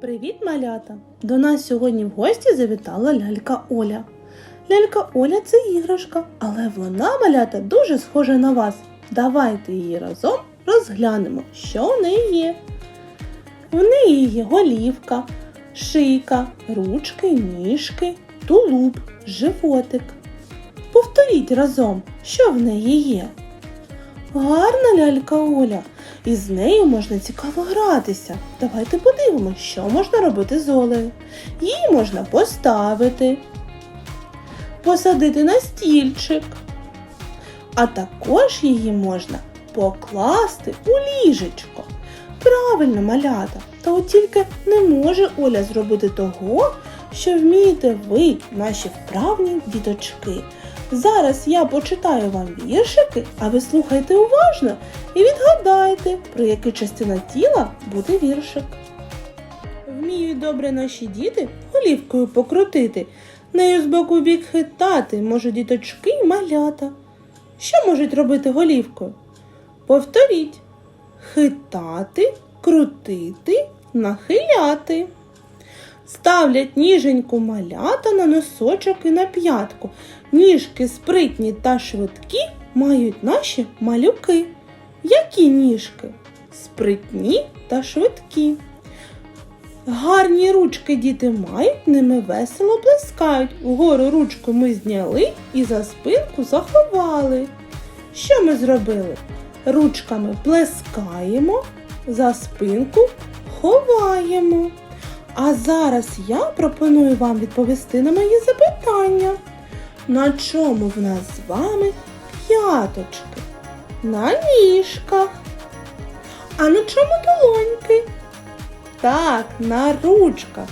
Привіт, малята! До нас сьогодні в гості завітала лялька Оля. Лялька Оля це іграшка, але вона, малята, дуже схожа на вас. Давайте її разом розглянемо, що в неї є. В неї є голівка, шийка, ручки, ніжки, тулуб, животик. Повторіть разом, що в неї є. Гарна лялька Оля. І з нею можна цікаво гратися. Давайте подивимося, що можна робити з Олею. Її можна поставити, посадити на стільчик. А також її можна покласти у ліжечко. Правильно, малята. Та от тільки не може Оля зробити того, що вмієте ви, наші вправні діточки. Зараз я почитаю вам віршики, а ви слухайте уважно і відгадайте, про яку частину тіла буде віршик. Вміють добре наші діти голівкою покрутити, нею з боку бік хитати можуть діточки й малята. Що можуть робити голівкою? Повторіть: хитати, крутити, нахиляти. Ставлять ніженьку малята на носочок і на п'ятку. Ніжки спритні та швидкі мають наші малюки. Які ніжки? Спритні та швидкі. Гарні ручки діти мають, ними весело плескають. Вгору ручку ми зняли і за спинку заховали. Що ми зробили? Ручками плескаємо, за спинку ховаємо. А зараз я пропоную вам відповісти на мої запитання. На чому в нас з вами п'яточки? На ніжках. А на чому долоньки? Так, на ручках.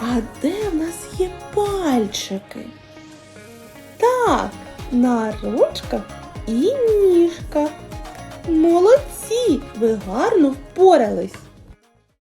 А де в нас є пальчики? Так, на ручках і ніжках. Молодці! Ви гарно впорались.